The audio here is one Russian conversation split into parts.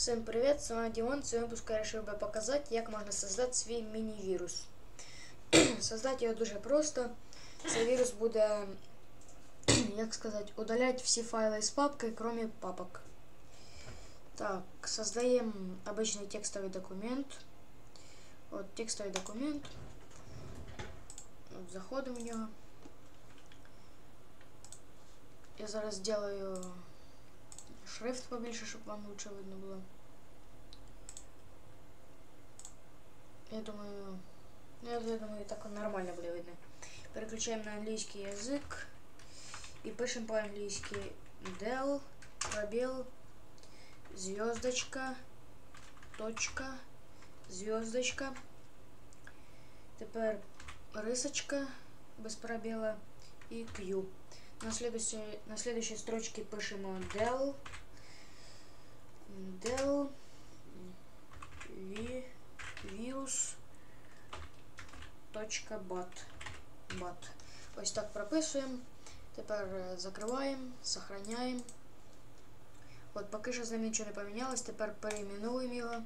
Всем привет, с вами Димон. Сегодня выпуск я решив би показати, як можна создати свій міні-вірус. Создати його дуже просто. Цей вірус буде, як сказати, удаляти всі файли з папки, кроме папок. Так, создаем обычный текстовый документ. Вот текстовый документ. Вот, заходим в нього. Я зараз сделаю шрифт побільше, щоб вам лучше видно було. Я думаю, ну, я, я думаю, так нормально буде видно. Переключаємо на англійський язик і пишемо по-англійськи del, пробел, звездочка, точка, звездочка. Тепер рисочка без пробела і Q. На следующей, на следующей строчке пишем del del vi, virus точка bat bat. Ось так прописуємо. Тепер е, закриваємо, сохраняємо. От поки що з ним нічого не помінялось, тепер перейменуємо його.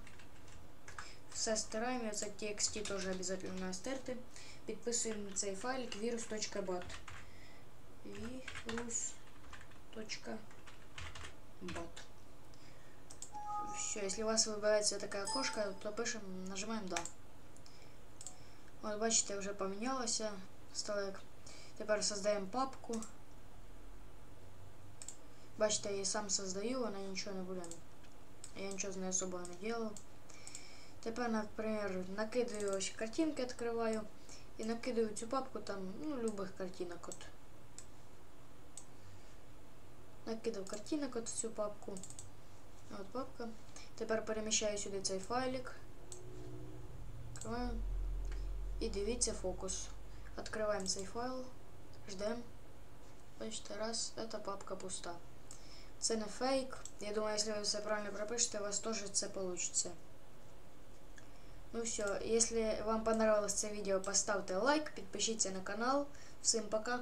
Все стираємо, це TXT теж обов'язково стерти. Підписуємо цей файлик virus.bat virus.bat. Все, если у вас выбирается такая окошко, то пишем, нажимаем да. Вот бачите, вже помінялося. Стало як. Тепер создаємо папку. Бачите, я її сам создаю, вона нічого не буде. Я нічого з нею особого не делал. Тепер, наприклад, накидаю ось картинки, відкриваю. І накидаю цю папку там, ну, любых картинок от. Накидав картинок от в цю папку. От папка. Тепер переміщаю сюди цей файлик. Відкриваю. І дивіться фокус. Відкриваємо цей файл. Ждемо. Бачите, раз, эта папка пуста. Це не фейк. Я думаю, якщо ви все правильно пропишете, у вас теж це вийде. Ну все, если вам понравилось это видео, поставьте лайк, подпишитесь на канал. Всем пока!